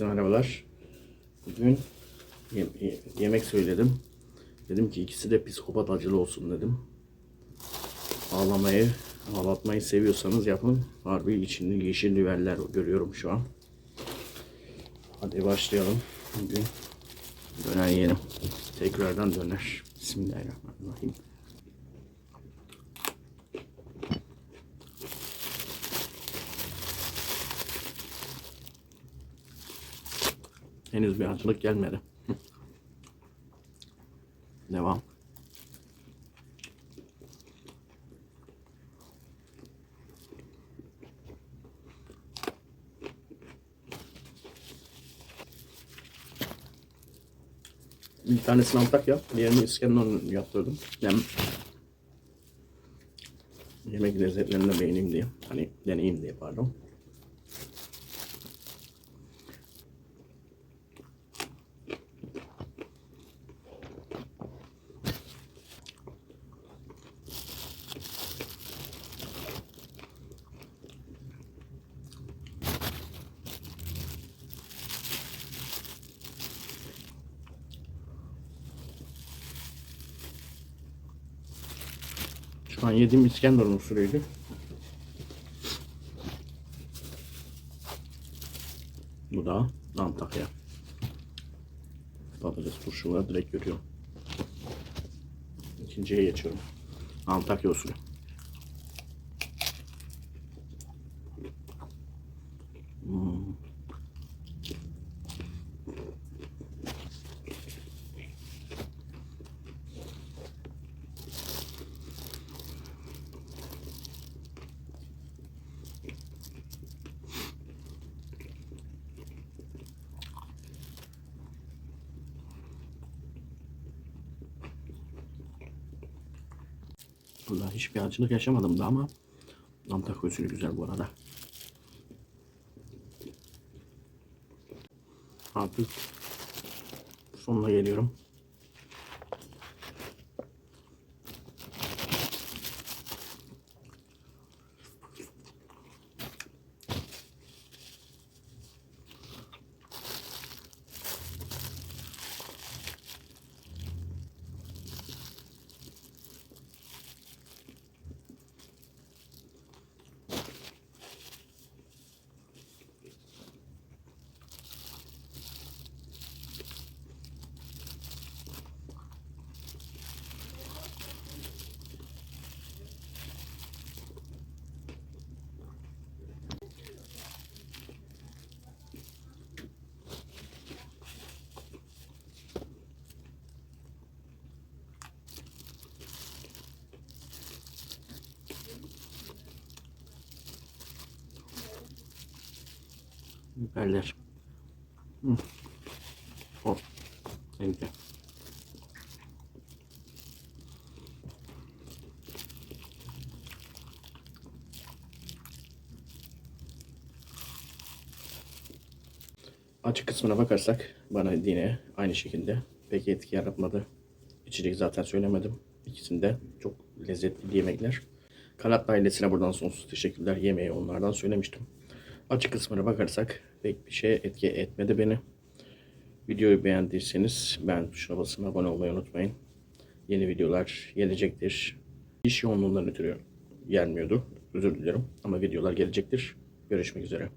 Merhabalar. Bugün ye- ye- yemek söyledim. Dedim ki ikisi de psikopat acılı olsun dedim. Ağlamayı, ağlatmayı seviyorsanız yapın. Harbi içinde yeşil biberler görüyorum şu an. Hadi başlayalım. Bugün döner yiyelim. Tekrardan döner. Bismillahirrahmanirrahim. Henüz bir acılık gelmedi. Devam. Bir tanesini Antakya, diğerini İskenderun yaptırdım. Hem yemek lezzetlerini beğeneyim diye. Hani deneyeyim diye pardon. Şu an yediğim İskenderun usulüydü. Bu da Antakya. Patates turşuları direkt görüyorum. İkinciye geçiyorum. Antakya usulü. Hmm. Vallahi hiçbir acılık yaşamadım da ama Antakya usulü güzel bu arada. Artık sonuna geliyorum. Biberler. Hı. Oh. Güzel. Açık kısmına bakarsak bana yine aynı şekilde pek etki yaratmadı. İçecek zaten söylemedim. İkisinde çok lezzetli yemekler. Kanat ailesine buradan sonsuz teşekkürler. Yemeği onlardan söylemiştim. Açık kısmına bakarsak pek bir şey etki etmedi beni. Videoyu beğendiyseniz beğen tuşuna basın, abone olmayı unutmayın. Yeni videolar gelecektir. İş yoğunluğundan ötürü gelmiyordu. Özür dilerim ama videolar gelecektir. Görüşmek üzere.